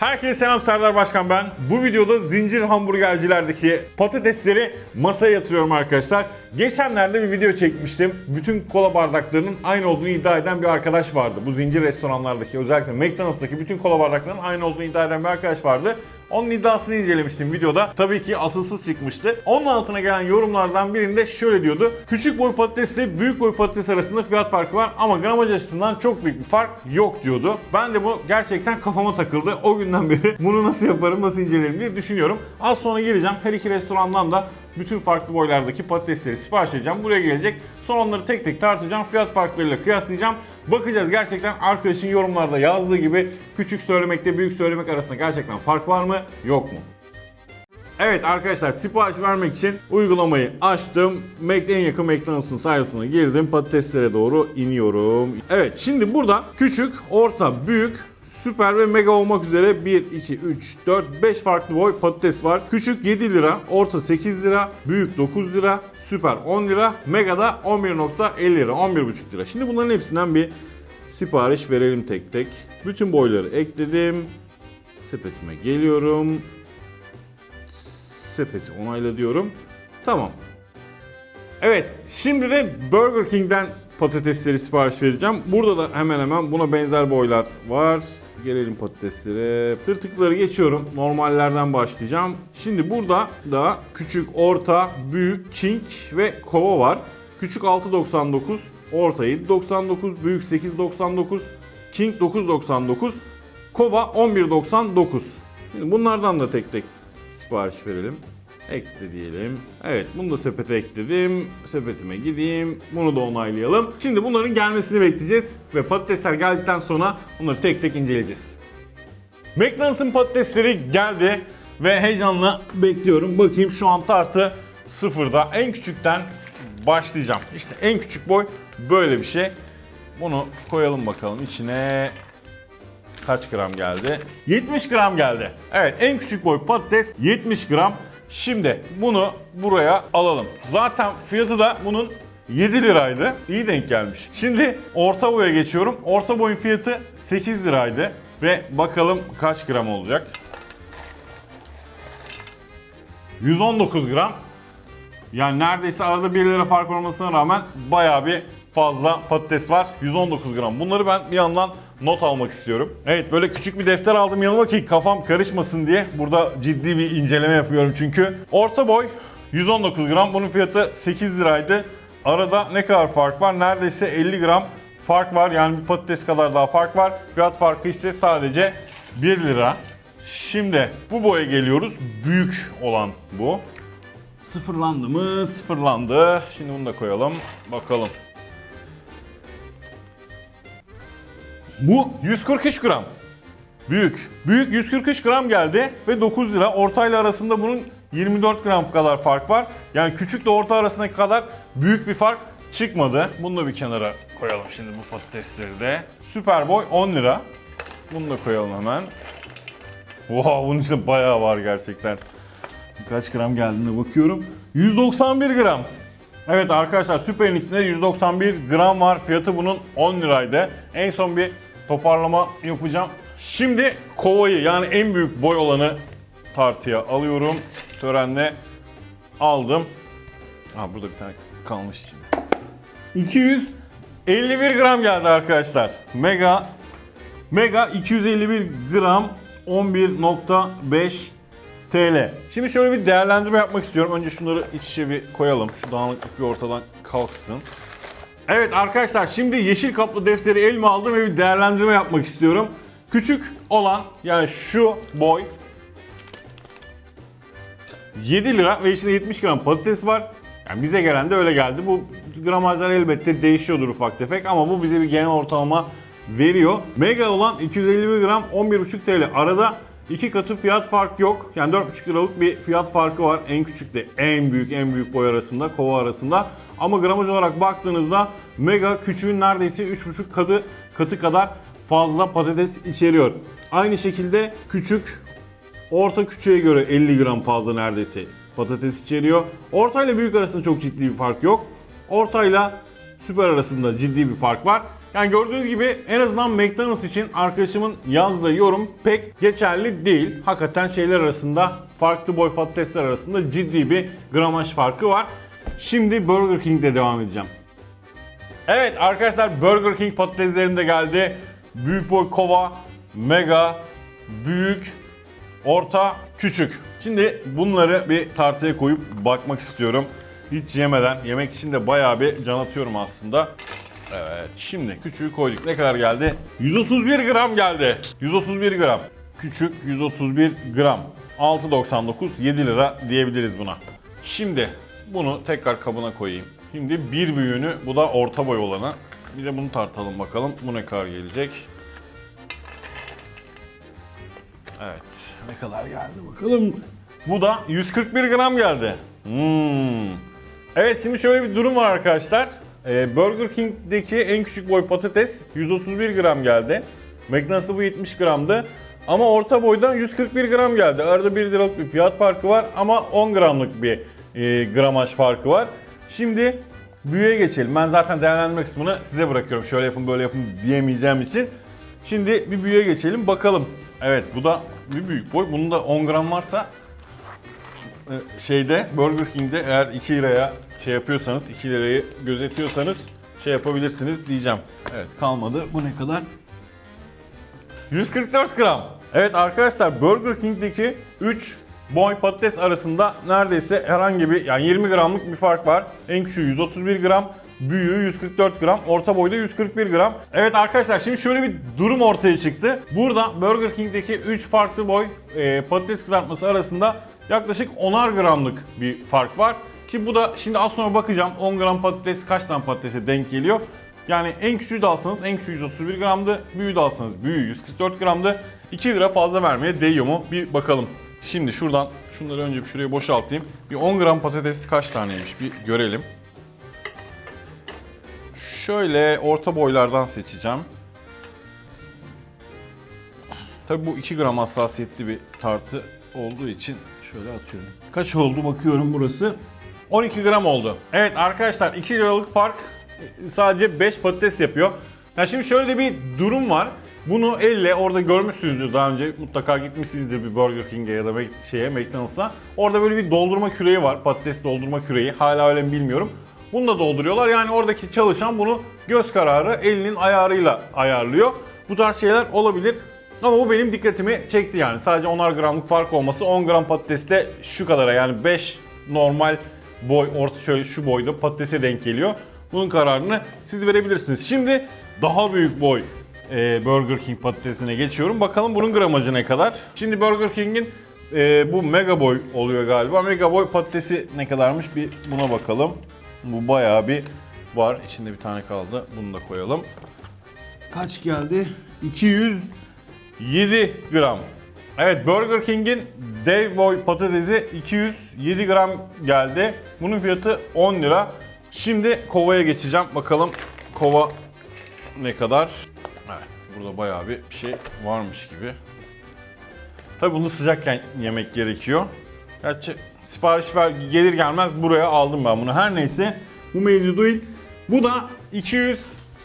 Herkese selam Serdar Başkan ben. Bu videoda zincir hamburgercilerdeki patatesleri masaya yatırıyorum arkadaşlar. Geçenlerde bir video çekmiştim. Bütün kola bardaklarının aynı olduğunu iddia eden bir arkadaş vardı. Bu zincir restoranlardaki özellikle McDonald's'taki bütün kola bardaklarının aynı olduğunu iddia eden bir arkadaş vardı. Onun iddiasını incelemiştim videoda. Tabii ki asılsız çıkmıştı. Onun altına gelen yorumlardan birinde şöyle diyordu. Küçük boy patatesle büyük boy patates arasında fiyat farkı var ama gramaj açısından çok büyük bir fark yok diyordu. Ben de bu gerçekten kafama takıldı. O günden beri bunu nasıl yaparım, nasıl incelerim diye düşünüyorum. Az sonra geleceğim. Her iki restorandan da bütün farklı boylardaki patatesleri sipariş edeceğim. Buraya gelecek. Sonra onları tek tek tartacağım. Fiyat farklarıyla kıyaslayacağım. Bakacağız gerçekten arkadaşın yorumlarda yazdığı gibi küçük söylemekle büyük söylemek arasında gerçekten fark var mı yok mu? Evet arkadaşlar sipariş vermek için uygulamayı açtım. Mac en yakın McDonald's'ın sayfasına girdim. Patateslere doğru iniyorum. Evet şimdi burada küçük, orta, büyük, süper ve mega olmak üzere 1, 2, 3, 4, 5 farklı boy patates var. Küçük 7 lira, orta 8 lira, büyük 9 lira, süper 10 lira, mega da 11.50 lira, 11.5 lira. Şimdi bunların hepsinden bir sipariş verelim tek tek. Bütün boyları ekledim. Sepetime geliyorum sepeti onayla diyorum. Tamam. Evet, şimdi de Burger King'den patatesleri sipariş vereceğim. Burada da hemen hemen buna benzer boylar var. Gelelim patateslere. Tırtıkları geçiyorum. Normallerden başlayacağım. Şimdi burada da küçük, orta, büyük, king ve kova var. Küçük 6.99, orta 7.99, büyük 8.99, king 9.99, kova 11.99. Şimdi bunlardan da tek tek sipariş verelim. Ekle diyelim. Evet bunu da sepete ekledim. Sepetime gideyim. Bunu da onaylayalım. Şimdi bunların gelmesini bekleyeceğiz. Ve patatesler geldikten sonra bunları tek tek inceleyeceğiz. McDonald's'ın patatesleri geldi. Ve heyecanla bekliyorum. Bakayım şu an tartı sıfırda. En küçükten başlayacağım. İşte en küçük boy böyle bir şey. Bunu koyalım bakalım içine kaç gram geldi? 70 gram geldi. Evet en küçük boy patates 70 gram. Şimdi bunu buraya alalım. Zaten fiyatı da bunun 7 liraydı. İyi denk gelmiş. Şimdi orta boya geçiyorum. Orta boyun fiyatı 8 liraydı. Ve bakalım kaç gram olacak? 119 gram. Yani neredeyse arada 1 lira fark olmasına rağmen bayağı bir fazla patates var. 119 gram. Bunları ben bir yandan not almak istiyorum. Evet böyle küçük bir defter aldım yanıma ki kafam karışmasın diye. Burada ciddi bir inceleme yapıyorum çünkü. Orta boy 119 gram. Bunun fiyatı 8 liraydı. Arada ne kadar fark var? Neredeyse 50 gram fark var. Yani bir patates kadar daha fark var. Fiyat farkı ise sadece 1 lira. Şimdi bu boya geliyoruz. Büyük olan bu. Sıfırlandı mı? Sıfırlandı. Şimdi bunu da koyalım. Bakalım. Bu 143 gram. Büyük. Büyük 143 gram geldi ve 9 lira. Ortayla arasında bunun 24 gram kadar fark var. Yani küçükle orta arasındaki kadar büyük bir fark çıkmadı. Bunu da bir kenara koyalım şimdi bu patatesleri de. Süper boy 10 lira. Bunu da koyalım hemen. Wow bunun içinde bayağı var gerçekten. Kaç gram geldiğine bakıyorum. 191 gram. Evet arkadaşlar Süper'in içinde 191 gram var. Fiyatı bunun 10 liraydı. En son bir toparlama yapacağım. Şimdi kovayı yani en büyük boy olanı tartıya alıyorum. Törenle aldım. Ha burada bir tane kalmış içinde. 251 gram geldi arkadaşlar. Mega Mega 251 gram 11.5 TL. Şimdi şöyle bir değerlendirme yapmak istiyorum. Önce şunları iç içe bir koyalım. Şu dağınıklık bir ortadan kalksın. Evet arkadaşlar şimdi yeşil kaplı defteri elime aldım ve bir değerlendirme yapmak istiyorum. Küçük olan yani şu boy 7 lira ve içinde 70 gram patates var. Yani bize gelen de öyle geldi. Bu gramajlar elbette değişiyordur ufak tefek ama bu bize bir genel ortalama veriyor. Mega olan 251 gram 11,5 TL. Arada iki katı fiyat farkı yok. Yani 4,5 liralık bir fiyat farkı var. En küçükle en büyük en büyük boy arasında, kova arasında. Ama gramaj olarak baktığınızda Mega küçüğün neredeyse 3,5 katı katı kadar fazla patates içeriyor. Aynı şekilde küçük Orta küçüğe göre 50 gram fazla neredeyse patates içeriyor. Orta ile büyük arasında çok ciddi bir fark yok. Orta ile süper arasında ciddi bir fark var. Yani gördüğünüz gibi en azından McDonald's için arkadaşımın yazdığı yorum pek geçerli değil. Hakikaten şeyler arasında farklı boy patatesler arasında ciddi bir gramaj farkı var. Şimdi Burger King'de devam edeceğim. Evet arkadaşlar Burger King patateslerim de geldi. Büyük boy kova, mega, büyük, orta, küçük. Şimdi bunları bir tartıya koyup bakmak istiyorum. Hiç yemeden. Yemek için de bayağı bir can atıyorum aslında. Evet şimdi küçüğü koyduk. Ne kadar geldi? 131 gram geldi. 131 gram. Küçük 131 gram. 6.99 7 lira diyebiliriz buna. Şimdi bunu tekrar kabına koyayım. Şimdi bir büyüğünü bu da orta boy olanı. Bir de bunu tartalım bakalım. Bu ne kadar gelecek? Evet. Ne kadar geldi bakalım. Bu da 141 gram geldi. Hmm. Evet şimdi şöyle bir durum var arkadaşlar. Ee, Burger King'deki en küçük boy patates 131 gram geldi. McDonald's'ta bu 70 gramdı. Ama orta boydan 141 gram geldi. Arada 1 liralık bir fiyat farkı var ama 10 gramlık bir e, gramaj farkı var. Şimdi büyüğe geçelim. Ben zaten değerlendirme kısmını size bırakıyorum. Şöyle yapın böyle yapın diyemeyeceğim için. Şimdi bir büyüğe geçelim bakalım. Evet bu da bir büyük boy. Bunun da 10 gram varsa e, şeyde Burger King'de eğer 2 liraya şey yapıyorsanız 2 lirayı gözetiyorsanız şey yapabilirsiniz diyeceğim. Evet kalmadı. Bu ne kadar? 144 gram. Evet arkadaşlar Burger King'deki 3 boy patates arasında neredeyse herhangi bir yani 20 gramlık bir fark var. En küçüğü 131 gram, büyüğü 144 gram, orta boyda 141 gram. Evet arkadaşlar şimdi şöyle bir durum ortaya çıktı. Burada Burger King'deki 3 farklı boy e, patates kızartması arasında yaklaşık 10'ar gramlık bir fark var. Ki bu da şimdi az sonra bakacağım 10 gram patates kaç tane patatese denk geliyor. Yani en küçüğü de alsanız en küçüğü 131 gramdı, büyüğü de alsanız büyüğü 144 gramdı. 2 lira fazla vermeye değiyor mu? Bir bakalım. Şimdi şuradan şunları önce bir şuraya boşaltayım. Bir 10 gram patates kaç taneymiş bir görelim. Şöyle orta boylardan seçeceğim. Tabii bu 2 gram hassasiyetli bir tartı olduğu için şöyle atıyorum. Kaç oldu bakıyorum burası. 12 gram oldu. Evet arkadaşlar 2 liralık fark sadece 5 patates yapıyor. Ya şimdi şöyle bir durum var. Bunu elle orada görmüşsünüzdür daha önce mutlaka gitmişsinizdir bir Burger King'e ya da şeye McDonald's'a. Orada böyle bir doldurma küreği var. Patates doldurma küreği. Hala öyle mi bilmiyorum. Bunu da dolduruyorlar. Yani oradaki çalışan bunu göz kararı elinin ayarıyla ayarlıyor. Bu tarz şeyler olabilir. Ama bu benim dikkatimi çekti yani. Sadece 10'ar gramlık fark olması 10 gram patateste şu kadara yani 5 normal boy orta şöyle şu boyda patatese denk geliyor. Bunun kararını siz verebilirsiniz. Şimdi daha büyük boy e, Burger King patatesine geçiyorum. Bakalım bunun gramajı ne kadar. Şimdi Burger King'in e, bu mega boy oluyor galiba. Mega boy patatesi ne kadarmış bir buna bakalım. Bu bayağı bir var. İçinde bir tane kaldı. Bunu da koyalım. Kaç geldi? 207 gram. Evet Burger King'in dev boy patatesi 207 gram geldi. Bunun fiyatı 10 lira. Şimdi kovaya geçeceğim. Bakalım kova ne kadar? Evet, burada bayağı bir şey varmış gibi. Tabii bunu sıcakken yemek gerekiyor. Gerçi sipariş ver, gelir gelmez buraya aldım ben bunu. Her neyse bu mevzu değil. Bu da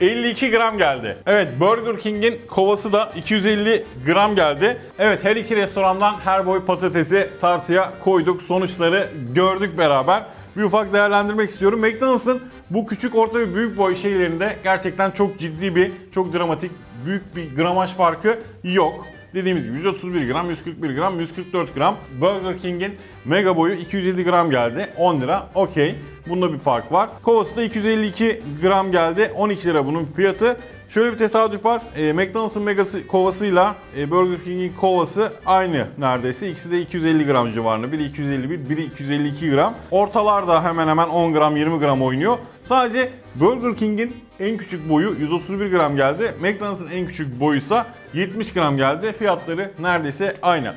252 gram geldi. Evet Burger King'in kovası da 250 gram geldi. Evet her iki restorandan her boy patatesi tartıya koyduk. Sonuçları gördük beraber. Bir ufak değerlendirmek istiyorum. McDonald's'ın bu küçük, orta ve büyük boy şeylerinde gerçekten çok ciddi bir, çok dramatik, büyük bir gramaj farkı yok. Dediğimiz gibi 131 gram, 141 gram, 144 gram. Burger King'in mega boyu 250 gram geldi. 10 lira. Okey. Bunda bir fark var. Kovası da 252 gram geldi. 12 lira bunun fiyatı. Şöyle bir tesadüf var. E, McDonald's'ın megası kovasıyla e, Burger King'in kovası aynı neredeyse. İkisi de 250 gram civarında. Biri 251, biri 252 gram. Ortalar da hemen hemen 10 gram, 20 gram oynuyor. Sadece Burger King'in en küçük boyu 131 gram geldi. McDonald's'ın en küçük boyuysa 70 gram geldi. Fiyatları neredeyse aynı.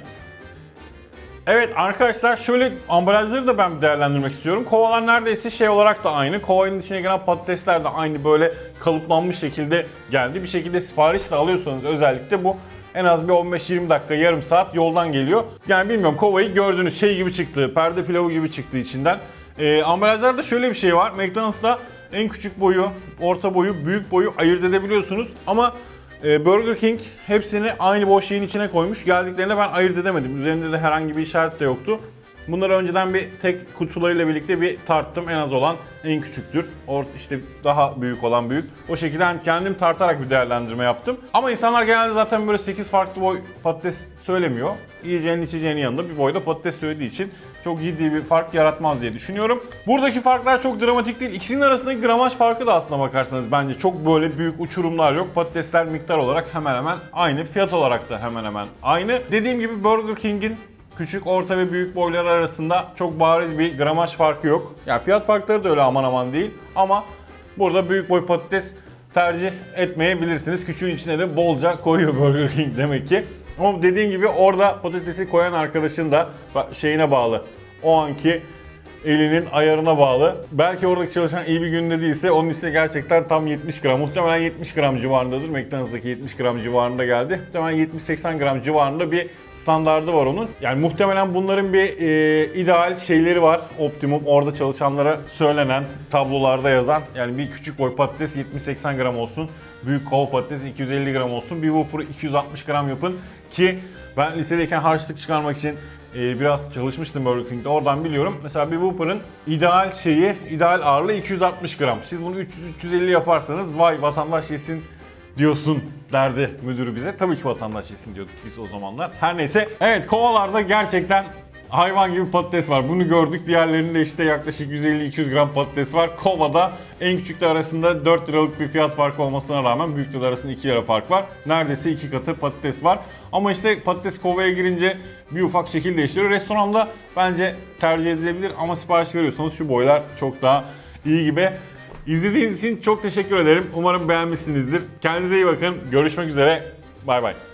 Evet arkadaşlar şöyle ambalajları da ben değerlendirmek istiyorum. Kovalar neredeyse şey olarak da aynı. Kovanın içine giren patatesler de aynı böyle kalıplanmış şekilde geldi. Bir şekilde sipariş de alıyorsanız özellikle bu en az bir 15-20 dakika yarım saat yoldan geliyor. Yani bilmiyorum kovayı gördüğünüz şey gibi çıktı. Perde pilavı gibi çıktı içinden. Ee, ambalajlarda şöyle bir şey var. McDonald's'ta en küçük boyu, orta boyu, büyük boyu ayırt edebiliyorsunuz. Ama e, Burger King hepsini aynı boş şeyin içine koymuş. Geldiklerinde ben ayırt edemedim. Üzerinde de herhangi bir işaret de yoktu. Bunları önceden bir tek kutularıyla birlikte bir tarttım. En az olan en küçüktür. Or işte daha büyük olan büyük. O şekilde hani kendim tartarak bir değerlendirme yaptım. Ama insanlar genelde zaten böyle 8 farklı boy patates söylemiyor. Yiyeceğinin içeceğinin yanında bir boyda patates söylediği için çok ciddi bir fark yaratmaz diye düşünüyorum. Buradaki farklar çok dramatik değil. İkisinin arasındaki gramaj farkı da aslına bakarsanız bence çok böyle büyük uçurumlar yok. Patatesler miktar olarak hemen hemen aynı. Fiyat olarak da hemen hemen aynı. Dediğim gibi Burger King'in küçük, orta ve büyük boylar arasında çok bariz bir gramaj farkı yok. Yani fiyat farkları da öyle aman aman değil ama burada büyük boy patates tercih etmeyebilirsiniz. Küçüğün içine de bolca koyuyor Burger King demek ki. Ama dediğim gibi orada patatesi koyan arkadaşın da şeyine bağlı. O anki elinin ayarına bağlı. Belki oradaki çalışan iyi bir günde değilse onun içine gerçekten tam 70 gram. Muhtemelen 70 gram civarındadır. McDonald's'daki 70 gram civarında geldi. Muhtemelen 70-80 gram civarında bir standardı var onun. Yani muhtemelen bunların bir e, ideal şeyleri var. Optimum orada çalışanlara söylenen tablolarda yazan. Yani bir küçük boy patates 70-80 gram olsun. Büyük kova patates 250 gram olsun. Bir Whopper'ı 260 gram yapın ki ben lisedeyken harçlık çıkarmak için e, biraz çalışmıştım Burger King'de. Oradan biliyorum. Mesela bir Whopper'ın ideal şeyi, ideal ağırlığı 260 gram. Siz bunu 300-350 yaparsanız vay vatandaş yesin diyorsun derdi müdürü bize. Tabii ki vatandaş yesin diyorduk biz o zamanlar. Her neyse. Evet kovalarda gerçekten hayvan gibi patates var. Bunu gördük. Diğerlerinde işte yaklaşık 150-200 gram patates var. Kovada en küçükler arasında 4 liralık bir fiyat farkı olmasına rağmen büyükler arasında 2 lira fark var. Neredeyse iki katı patates var. Ama işte patates kovaya girince bir ufak şekil değiştiriyor. Restoranda bence tercih edilebilir ama sipariş veriyorsanız şu boylar çok daha iyi gibi. İzlediğiniz için çok teşekkür ederim. Umarım beğenmişsinizdir. Kendinize iyi bakın. Görüşmek üzere. Bay bay.